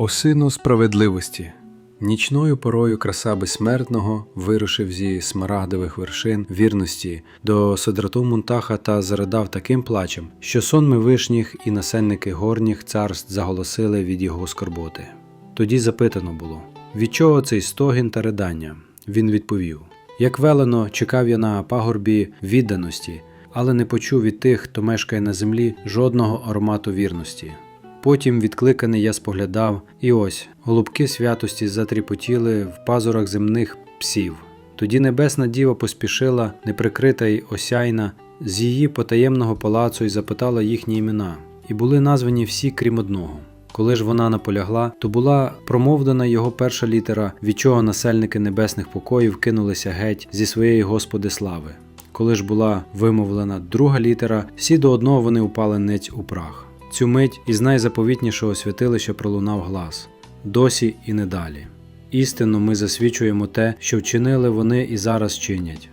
О сину справедливості. Нічною порою краса безсмертного вирушив зі смарагдових вершин вірності до Содрату Мунтаха та заридав таким плачем, що сонми вишніх і насельники горніх царств заголосили від його скорботи. Тоді запитано було: від чого цей стогін та ридання? Він відповів: Як велено, чекав я на пагорбі відданості, але не почув від тих, хто мешкає на землі, жодного аромату вірності. Потім, відкликаний, я споглядав, і ось голубки святості затріпотіли в пазурах земних псів. Тоді небесна діва поспішила, неприкрита й осяйна, з її потаємного палацу і запитала їхні імена, і були названі всі, крім одного. Коли ж вона наполягла, то була промовдана його перша літера, від чого насельники небесних покоїв кинулися геть зі своєї Господи слави. Коли ж була вимовлена друга літера, всі до одного вони упали ниць у прах. Цю мить із найзаповітнішого святилища пролунав глас досі і не далі. Істину ми засвідчуємо те, що вчинили вони і зараз чинять.